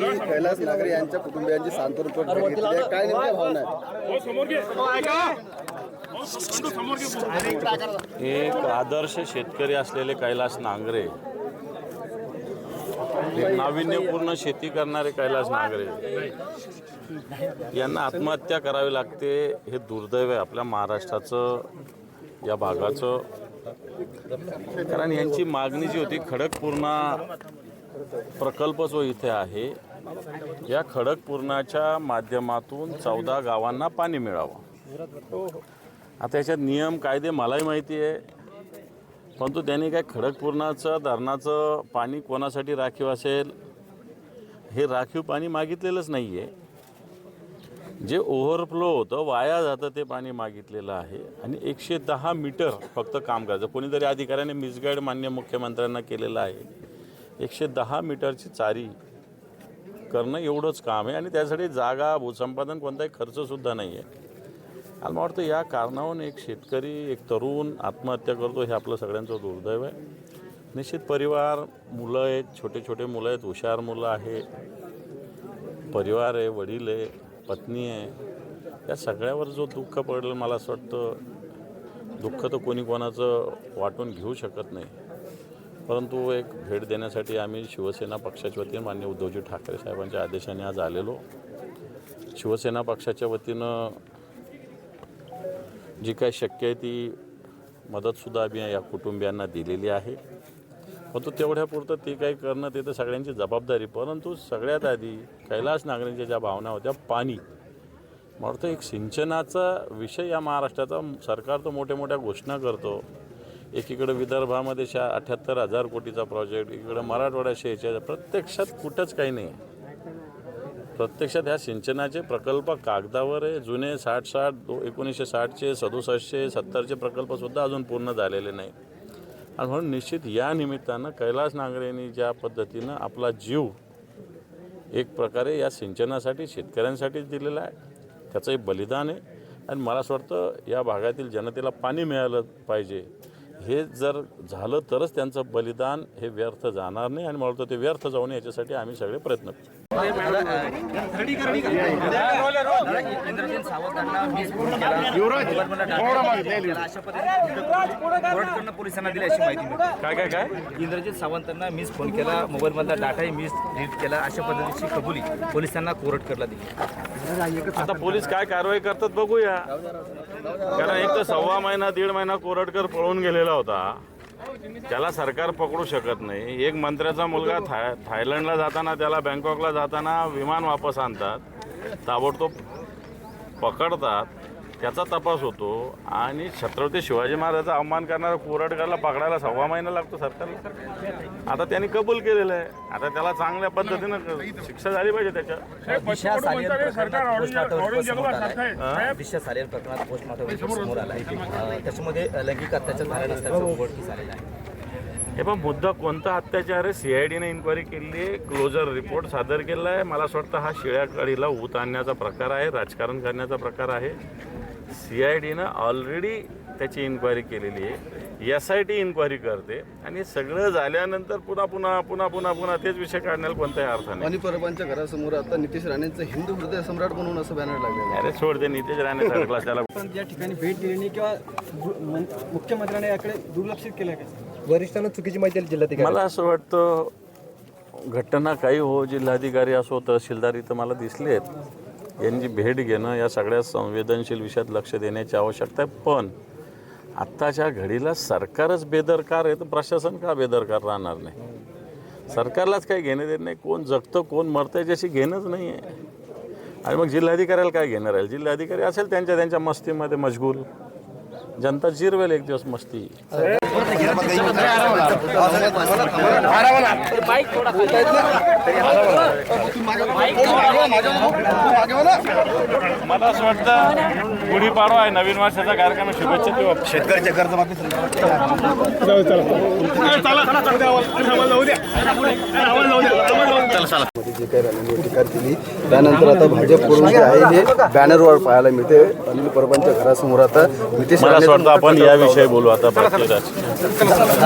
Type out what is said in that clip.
कैलास नागरे यांच्या कुटुंबियांची सांत्वनपर घेतली काय नेमक्या भावना आहे? एक आदर्श शेतकरी असलेले कैलास नांगरे. नाविन्यपूर्ण शेती करणारे कैलास नांगरे. यांना आत्महत्या करावी लागते हे दुर्दैव आहे आपल्या महाराष्ट्राचं या भागाचं. कारण यांची मागणी जी होती खडकपूर्णा प्रकल्प जो इथे आहे या खडकपूर्णाच्या माध्यमातून चौदा गावांना पाणी मिळावं. आता याच्यात नियम कायदे मलाही माहिती आहे. परंतु त्यांनी काय खडकपूर्णाचं धरणाचं पाणी कोणासाठी राखीव असेल? हे राखीव पाणी मागितलेलंच नाही आहे जे ओव्हरफ्लो होतं वाया जातं ते पाणी मागितलेलं आहे. आणि एकशे दहा मीटर फक्त काम करायचं. कोणीतरी अधिकाऱ्याने मिसगाईड मान्य मुख्यमंत्र्यांना केलेलं आहे. एकशे दहा मीटरची चारी करणं एवढंच काम आहे आणि त्यासाठी जागा भूसंपादन कोणताही खर्चसुद्धा नाही आहे आणि मला वाटतं या कारणावरून एक शेतकरी एक तरुण आत्महत्या करतो हे आपलं सगळ्यांचं दुर्दैव आहे. निश्चित परिवार मुलं आहेत छोटे छोटे मुलं आहेत हुशार मुलं आहे. परिवार आहे वडील आहे पत्नी आहे. या सगळ्यावर जो दुःख पडलं मला असं वाटतं दुःख तर कोणी कोणाचं वाटून घेऊ शकत नाही. परंतु एक भेट देण्यासाठी आम्ही शिवसेना पक्षाच्या वतीनं मान्य उद्धवजी ठाकरे साहेबांच्या आदेशाने आज आलेलो. शिवसेना पक्षाच्या वतीनं जी काय शक्य आहे ती मदतसुद्धा आम्ही या कुटुंबियांना दिलेली आहे. परंतु तेवढ्यापुरतं ते काही करणं ते तर सगळ्यांची जबाबदारी. परंतु सगळ्यात आधी कैलास नागरिकांच्या ज्या भावना होत्या पाणी. मला वाटतं एक सिंचनाचा विषय या महाराष्ट्राचा. सरकार तर मोठ्या मोठ्या घोषणा करतो. एकीकडे विदर्भामध्ये शा अठ्याहत्तर हजार कोटीचा प्रोजेक्ट एकीकडं मराठवाड्या शेहेचाळीस प्रत्यक्षात कुठंच काही नाही. प्रत्यक्षात ह्या सिंचनाचे प्रकल्प कागदावर आहे. जुने साठ साठ दो एकोणीसशे साठचे सदुसष्टचे सत्तरचे प्रकल्पसुद्धा अजून पूर्ण झालेले नाही. आणि म्हणून निश्चित या निमित्तानं कैलास नांगरेंनी ज्या पद्धतीनं आपला जीव एक प्रकारे या सिंचनासाठी शेतकऱ्यांसाठीच दिलेला आहे. त्याचं एक बलिदान आहे. आणि मला असं वाटतं या भागातील जनतेला पाणी मिळालं पाहिजे. हे जर झालं तरच त्यांचं बलिदान हे व्यर्थ जाणार नाही. आणि मला वाटतं ते व्यर्थ जाऊ नये याच्यासाठी आम्ही सगळे प्रयत्न करू पोलिसांना दिली अशी माहिती काय काय काय इंद्रजित सावंतांना मीच फोन केला मोबाईलमधला डाटाही मीच डिलीट केला अशा पद्धतीची कबुली पोलिसांना कोर्टकडला दिली आता पोलीस काय कारवाई करतात बघूया. कारण एक तर सव्वा महिना दीड महिना कोरटकर पळून गेलेला होता त्याला सरकार पकडू शकत नाही. एक मंत्र्याचा मुलगा थाय थायलंडला जाताना त्याला बँकॉकला जाताना विमान वापस आणतात. ताबडतोब पकडतात. त्याचा तपास होतो आणि छत्रपती शिवाजी महाराजांचा अवमान करणारा कोरटकरला पकडायला सव्वा महिना लागतो सरकारला. आता त्यांनी कबूल केलेलं आहे. आता त्याला चांगल्या पद्धतीनं शिक्षा झाली पाहिजे त्याच्या दिशा प्रकरणात पोस्टमॉर्टम समोर त्याच्यामध्ये लैंगिक अत्याचार झालेला हे पण मुद्दा कोणता अत्याचार आहे? सी आय डीने इन्क्वायरी केली आहे. क्लोजर रिपोर्ट सादर केला आहे. मला असं वाटतं हा शिळ्या कळीला ऊत आणण्याचा प्रकार आहे. राजकारण करण्याचा प्रकार आहे. सी आय डीनं ऑलरेडी त्याची इन्क्वायरी केलेली आहे. एस आय टी इन्क्वायरी करते. आणि सगळं झाल्यानंतर पुन्हा पुन्हा पुन्हा पुन्हा पुन्हा तेच विषय काढण्याला कोणताही अर्थ नाही आणि परबांच्या घरासमोर आता नितीश राणेंचं हिंदू हृदय सम्राट म्हणून असं बॅनर लागलेलं आहे. अरे सोड ते नितेश राणे थर्ड क्लास त्याला. पण या ठिकाणी भेट दिली नाही किंवा मुख्यमंत्र्यांनी याकडे दुर्लक्षित केलं का? वरिष्ठांना चुकीची माहिती जिल्ह्याधिकारी मला असं वाटतं घटना काही हो जिल्हाधिकारी असो तहसीलदार इथं मला दिसले आहेत यांची भेट घेणं या सगळ्या संवेदनशील विषयात लक्ष देण्याची आवश्यकता आहे. पण आत्ताच्या घडीला सरकारच बेदरकार आहे तर प्रशासन का बेदरकार राहणार नाही? सरकारलाच काही घेणं देत नाही. कोण जगतं कोण मरतं याच्याशी घेणंच नाही आहे. आणि मग जिल्हाधिकाऱ्याला काय घेणार आहे जिल्हाधिकारी असेल त्यांच्या त्यांच्या मस्तीमध्ये मशगूल. जनता जिरवेल एक दिवस मस्ती. मला असं वाटतं गुढीपाडवा आहे. नवीन वर्षाचा कार्यक्रम. शुभेच्छा देऊ. शेतकऱ्याच्या कर्जमाफी मध्ये जे काही रॅलीने टीका केली. त्यानंतर आता भाजपकडून जे आहे हे बॅनरवर पाहायला मिळते. अनिल परबांच्या घरासमोर आता नितीश मला असं राणेंचं वाटतं आपण याविषयी बोलू आता बाकी राजकीय